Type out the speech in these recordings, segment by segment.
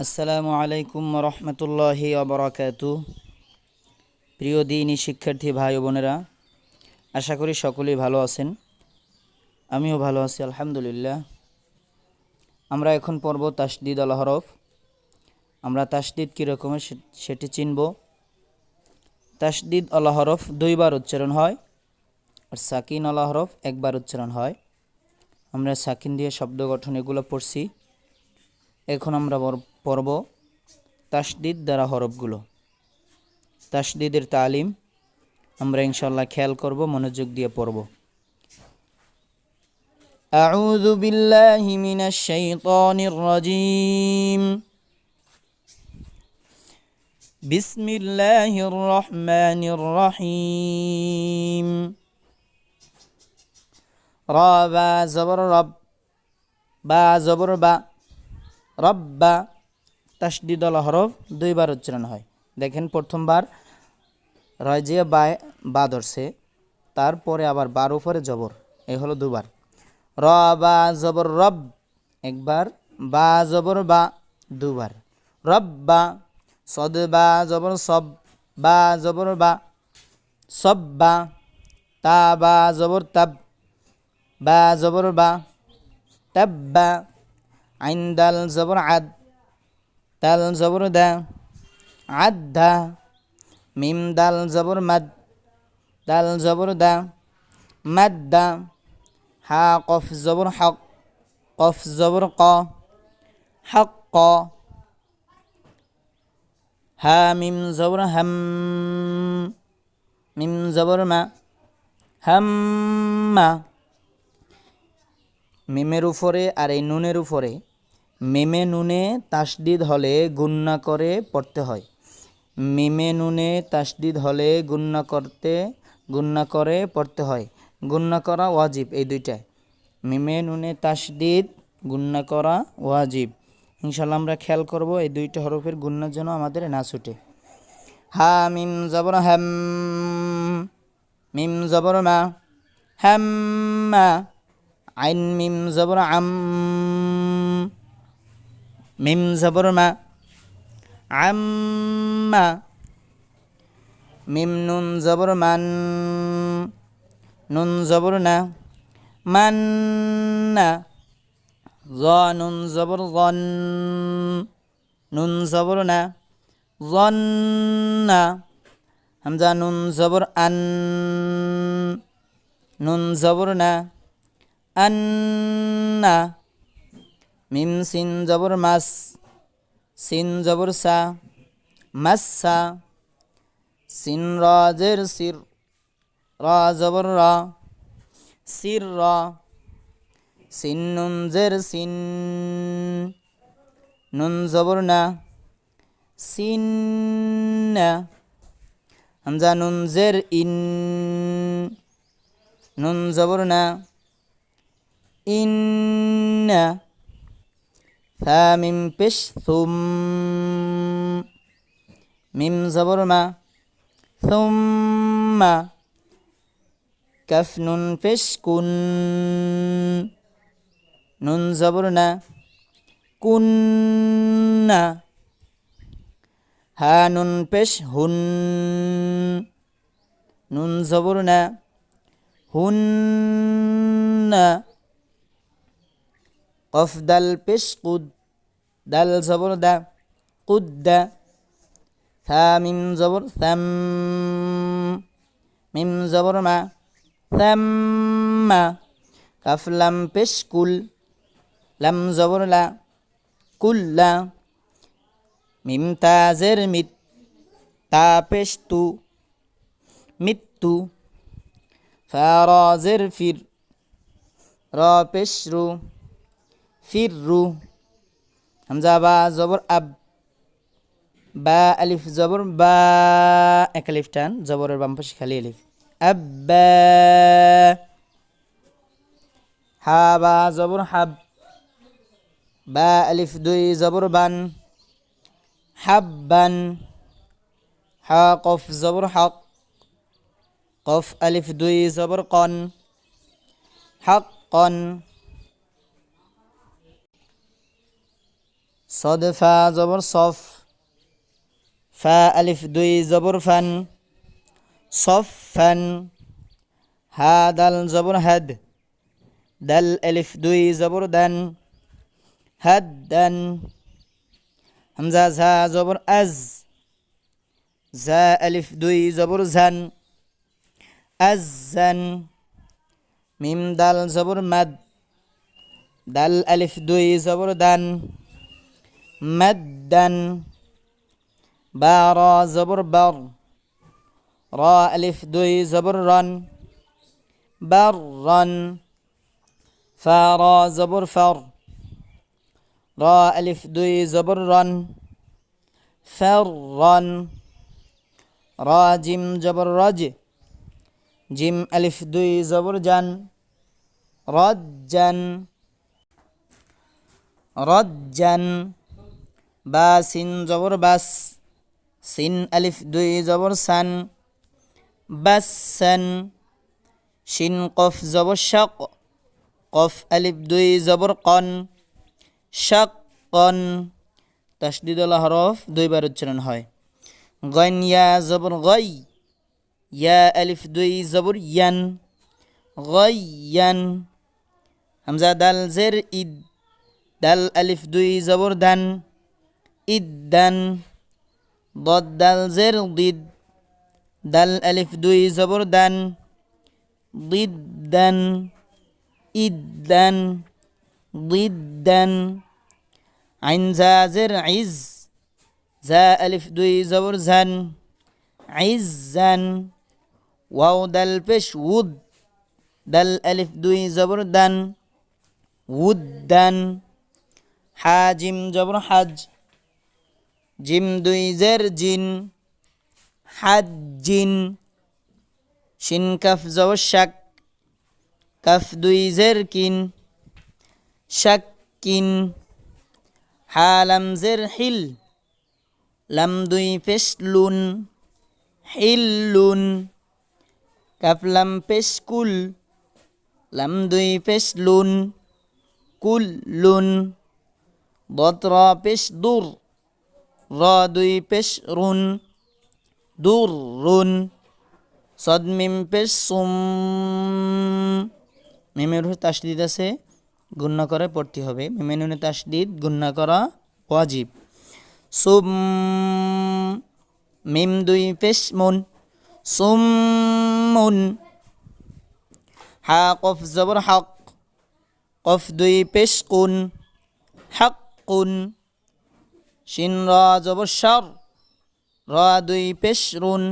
আসসালামু আলাইকুম রহমতুল্লাহি অবরাকাত প্রিয় দিনই শিক্ষার্থী ভাই বোনেরা, আশা করি সকলেই ভালো আছেন। আমিও ভালো আছি, আলহামদুলিল্লাহ। আমরা এখন পড়ব তাসদিদ আল হরফ। আমরা তাসদিদ কীরকমের সে- সেটি চিনব। তাসদিদ আল হরফ দুইবার উচ্চারণ হয় আর সাকিন আল হরফ একবার উচ্চারণ হয়। আমরা সাকিন দিয়ে শব্দ গঠন এগুলো পড়ছি। এখন আমরা বর- পড়ব তাসদিদ দ্বারা হরফগুলো তাসদিদের তালিম আমরা ইনশাল্লাহ খেয়াল করব মনোযোগ দিয়ে পড়ব أعوذ بالله من الشيطان الرجيم بسم الله الرحمن الرحيم را با زبر رب বা জবর বা রব্বা তাসদিদ আল হরফ দুইবার উচ্চারণ হয়। দেখেন প্রথমবার রয় যে বা বা ধরছে, তারপরে আবার বার উপরে জবর, এ হলো দুবার। র, বা, জবর, রব, একবার, বা, জবর, বা, দুবার। রব, বা, সদ, বা, জবর, সব, বা, জবর, বা, সব, বা, তা, বা, জবর, তাব, বা, জবর, বা তাব্বা আইন, দাল, জবর, আদ দাল জবর দা, আদা মিম দাল জবর মাদ দাল জবর দা মাদ্দা হা কফ জবর হক, কফ জবর ক, হক ক, হা মিম জবর হাম, মিম জবর মা হাম্মা মিমের উপরে আর এই নুনের উপরে মিমে নুনে তাসদিদ হলে গুন্না করে পড়তে হয়। মিমে নুনে তাসদিদ হলে গুন্না করতে, গুন্না করে পড়তে হয়। গুন্না করা ওয়াজিব এই দুইটায় মিমে নুনে তাসদিদ, গুন্না করা ওয়াজিব। ইনশাল্লাহ আমরা খেয়াল করব এই দুইটা হরফের গুন্নার জন্য আমাদের না ছুটে। হা, মিম, জবর হ্যাম মিম, জবর, মা। হ্যাম্মা আইন, মিম, জবর, আম। মিম জবর মা আম্মা, মিম নুন জবর মান নুন জবর না মান্না, জ নুন জবর গন নুন জবর না জন্না, হামজা নুন জবর আন নুন জবর না আন্না মিম সিন জবর মাস, সিন জবর সা, মাসা সিন রাজের সির, রা জবর রা, সির রা, সিন নুন জের সিন, নুন জবর না সিন্না হামজা নুন জের ইন, নুন জবর না ইন্না পেশ থুম মিম জবর মা থুম্মা কাফ নুন পেশ কুন নুন জবর না কুন্না। হা নুন পেশ হুন নুন জবর না হুন্না। কফ দাল পেশ কুদ, দাল জবর দা কুদ্দা থা মিম জবর থাম মিম জবর মা থাম্মা কাফ লাম লাম জবর লা কুল্লা মিম তাজের মিত, তা পেশ তু মৃত্যু ফারাজের ফির, র পেশ রু ফিররু হামজা বা জবর আব বা আলিফ জবর বা এক আলিফ টান জবরের বাম পাশে খালি আলিফ আব্বা হা বা জবর হাব বা আলিফ দুই জবর বান হাব্বান হা কফ জবর হক কফ আলিফ দুই জবর কন হক কন صد فا زبر صف فا ألف দুই জবর ফান صفا হা দাল জবর হাদ দাল ألف দুই জবর দান হাদ্দান হামজা ঝা জবর আজ জা আলিফ দুই জবর ঝান আজান মিম দাল জবর মাদ দাল আলিফ দুই জবর দান মাদ্দান, বা র জবর বর, র আলিফ দুই জবর রন, বর রন, ফা র জবর ফর, র আলিফ দুই জবর রন, ফর রন, র জিম জবর রজ, জিম আলিফ দুই জবর জান, রজ্জান রজ্জান বা সিন জবর বাস, সিন আলিফ দুই জবর সান বাসান শিন কফ জবর শক, কফ আলিফ দুই জবর কন শাক্কন তাসদিদুল হরফ দুইবার উচ্চারণ হয়। গন, ইয়া জবর গই, ইয়া আলিফ দুই জবর ইয়ান গয়ান হামজা, দাল, জের, ইদ, দাল, আলিফ দুই জবর দান। إدا ضد الزر ضد دل ألف دوي زبردن ضدا إدا ضدا. عن زا زر عز ذا ألف دوي زبرزن عزا. واو دل فش ود دل ألف دوي زبردن ودا. حاجم جبر حج. জিম দুই জের জিন হাজ্জিন শিন কাফ জব শাক, কাফ দুই জের কিন শাক্কিন হা লাম জের হিল, লাম দুই পেশ লুন হিল্লুন কাফ লাম পেশ কুল, লাম দুই পেশ লুন কুল্লুন বত্র পেশ দূর। র দুই পেশ রুন দূর রুন সদ মিম পেশ সুম মিমের তাসদিদ আছে গুণ্য করে পড়তে হবে। মিমের নুনে তাসদিদ গুণ্য করা ওয়াজিব। সুম। মিম দুই পেশ মুন সুম মুন হা, কফ জবর হক। কফ দুই পেশ কুন হক কুন শিন রা জবর শর রা দুই পেশ রুন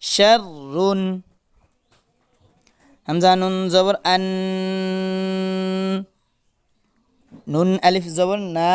শর রুন। হামজা নুন জবর আন, নুন আলিফ জবর না।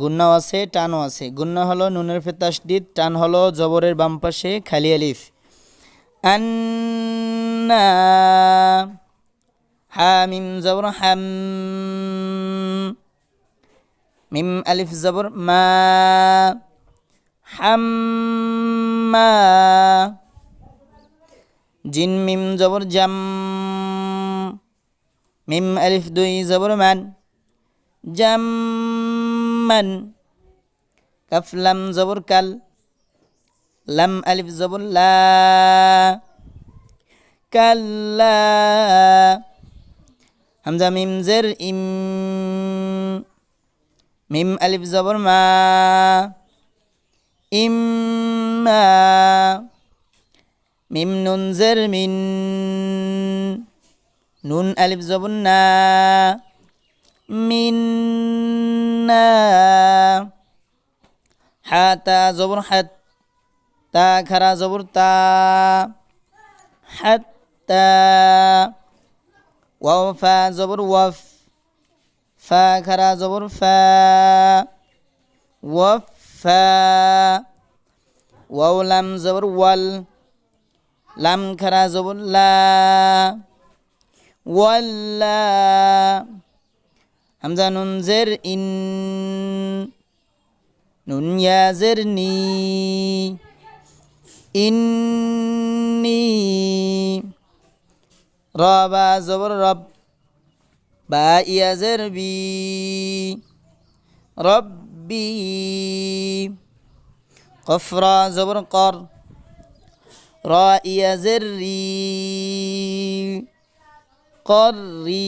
গুণ্য আছে, টানও আছে। গুন্না হলো নুনের ফেতাস ফেতাসদিদ টান হলো জবরের বাম পাশে খালি আলিফ। আন্না হামিম জবর হাম। মিম আলিফ জবর মা হাম্মা। জিন মিম জবর জাম। মিম আলিফ দুই জবর মান। জাম্মান কাফ লাম জবর কাল। লাম আলিফ জবর লা। কাল্লা। হামজা মিম জের ইম। মিম আলিফ জবর মা ইম্মা মিম নুন জের মিন নুন আলিফ জবর না মিন্না হা তা জবর হাত তা খারা জবর তা হাত্তা ওয়াও ফা জবর ওয়াফ ফা, খারা, জবর, ফা। ওয়াফা ওয়াও, লাম, জবর, ওয়াল। লাম, খারা, জবর, লা। ওয়াল্লা হামজা, নুন, জের, ইন। নুন, ইয়া, জের, নি। ইন্নি রবা জবর, রব। বা ইয়া জের বি। রব্বি কফরা জবর কর। র ইয়াজের রি। কর রি।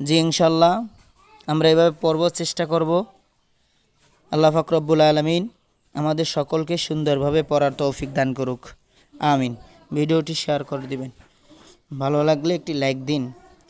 জি, ইনশাল্লাহ আমরা এভাবে পড়ব, চেষ্টা করব। আল্লাহ ফাকরব্বুল আলমিন আমাদের সকলকে সুন্দরভাবে পড়ার তৌফিক দান করুক। আমিন। ভিডিওটি শেয়ার করে দিবেন। ভালো লাগলে একটি লাইক দিন।